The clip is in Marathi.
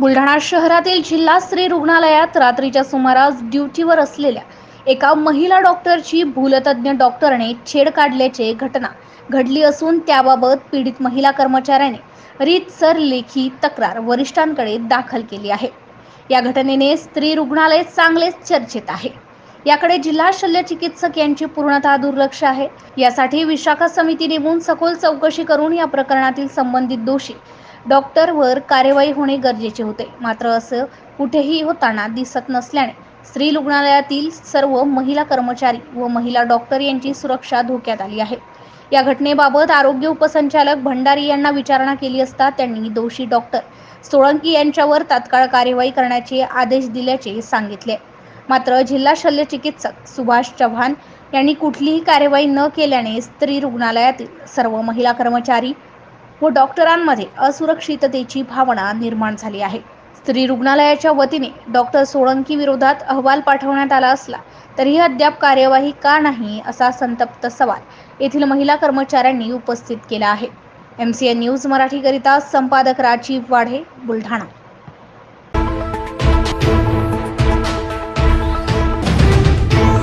बुलढाणा शहरातील जिल्हा स्त्री रुग्णालयात रात्रीच्या सुमारास ड्युटीवर असलेल्या एका महिला डॉक्टरची भूलतज्ञ डॉक्टरने छेड काढल्याची घटना घडली असून त्याबाबत पीडित महिला कर्मचाऱ्याने रीतसर लेखी तक्रार वरिष्ठांकडे दाखल केली आहे. या घटनेने स्त्री रुग्णालय चांगलेच चर्चेत आहे. याकडे जिल्हा शल्य चिकित्सक यांची पूर्णतः दुर्लक्ष आहे. यासाठी विशाखा समिती नेमून सखोल चौकशी करून या प्रकरणातील संबंधित दोषी डॉक्टरवर कार्यवाही होणे गरजेचे होते. मात्र असं कुठेही होताना दिसत नसल्याने स्त्री रुग्णालयातील सर्व महिला कर्मचारी व महिला डॉक्टर यांची सुरक्षा धोक्यात आली आहे. या घटनेबाबत आरोग्य उपसंचालक भंडारी यांना विचारणा केली असता त्यांनी दोषी डॉक्टर सोळंकी यांच्यावर तात्काळ कार्यवाही करण्याचे आदेश दिल्याचे सांगितले. मात्र जिल्हा शल्य चिकित्सक सुभाष चव्हाण यांनी कुठलीही कार्यवाही न केल्याने स्त्री रुग्णालयातील सर्व महिला कर्मचारी व डॉक्टरांमध्ये असुरक्षिततेची भावना निर्माण झाली आहे. स्त्री रुग्णालयाच्या वतीने डॉक्टर सोळंकी विरोधात अहवाल पाठवण्यात आला असला तरीही अद्याप कार्यवाही का नाही असा संतप्त सवाल येथील महिला कर्मचाऱ्यांनी उपस्थित केला आहे. एम सी एन न्यूज मराठीकरिता संपादक राजीव वाढे बुलढाणा.